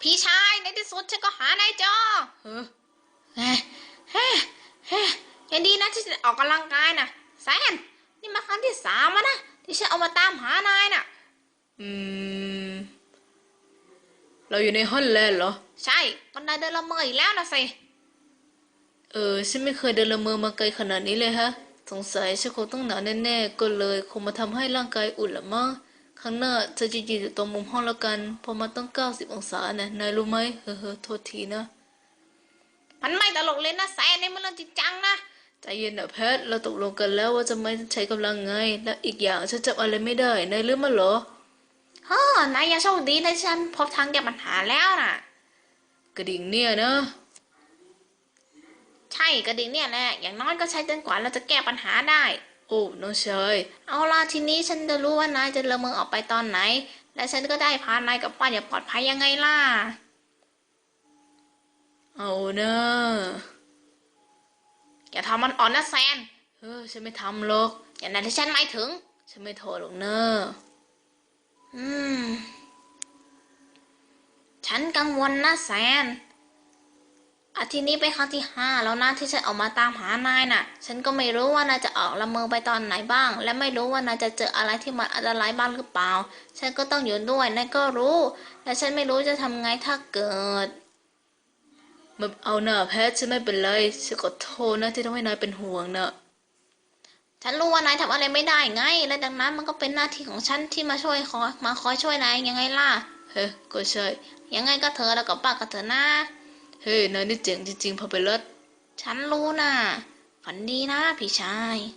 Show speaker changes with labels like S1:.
S1: พี่ชายในที่สุดฉันก็หานายเจอเฮ้เฮ้เฮ้เฮ้ยังดีนะที่ฉันออกกำลังกายนะแซนนี่มาครั้งที่สามแล้วนะที่ฉันเอามาตามหานายน่ะ
S2: อืม เราอยู่ในฮอลแลนด์เหรอ
S1: ใช่ก็นายเดินละเมออีกแล้วนะสิ
S2: เออฉันไม่เคยเดินละเมอมาไกลขนาดนี้เลยฮะ สงสัยฉันคงต้องหนาวแน่ๆก็เลย คงมาทำให้ร่างกายอุ่นละมั้ง ข้างหน้าเธอจะยืนอยู่ตรงมุมห้องแล้วกันเพราะมันต้อง90องศานะนายรู้ไหมเฮ้อเฮ้อโทษทีนะ
S1: มันไม่ตลกเลยนะแซนนี่มันเรื่องจริงจังนะ
S2: ใจเย็นนะแพท เราตกลงกันแล้วว่าจะไม่ใช้กำลังไง และอีกอย่างฉันจำอะไรไม่ได้นายลืมมาเหรอ
S1: เฮ้อนายยังโชคดีนะที่ฉันพบทางแก้ปัญหาแล้วน่ะ
S2: กระดิ่งเนี่ยนะ
S1: ใช่กระดิ่งเนี่ยแหละอย่างน้อยก็ใช้จนกว่าเราจะแก้ปัญหาได้
S2: โอ้น้องชย
S1: เอาล่ะทีนี้ฉันจะรู้ว่านายจะละเมอออกไปตอนไหน และฉันก็ได้พานายกลับบ้านอย่างปลอดภัยยังไงล่ะ
S2: เอานอะ
S1: อย่าทำมันอ่อนนะแซน
S2: เออฉันไม่ทำหรอก
S1: อย่างนั้นที่ฉันไม่ถึง
S2: ฉันไม่โทษหรอกเนอะ
S1: อืม ฉันกังวลนะแซน อาทิตย์นี้เป็นครั้งที่ห้าแล้วนะที่ฉันออกมาตามหานายน่ะ ฉันก็ไม่รู้ว่านายจะออกละเมอไปตอนไหนบ้าง และไม่รู้ว่านายจะเจออะไรที่มันอันตรายบ้างหรือเปล่า ฉันก็ต้องอยู่ด้วยนายก็รู้ และฉันไม่รู้จะทำไงถ้าเกิด
S2: ไมาเอาหน้าแพทฉันไม่เป็นไรฉันขอโทษนะที่ทำให้นายเป็นห่วงนะ
S1: ฉันรู้ว่านายทำอะไรไม่ได้ไง และดังนั้นมันก็เป็นหน้าที่ของฉันที่มาช่วยคอยมาคอยช่วยนายยังไงล่ะ
S2: เฮ้ก็ใช่
S1: ยังไงก็เธอแล้วก็ป้าก็เธอนะ
S2: เฮ้ยนายนี่เจ๋งจริงๆพอไปเลิศ
S1: ฉันรู้นะฝันดีนะพี่ชาย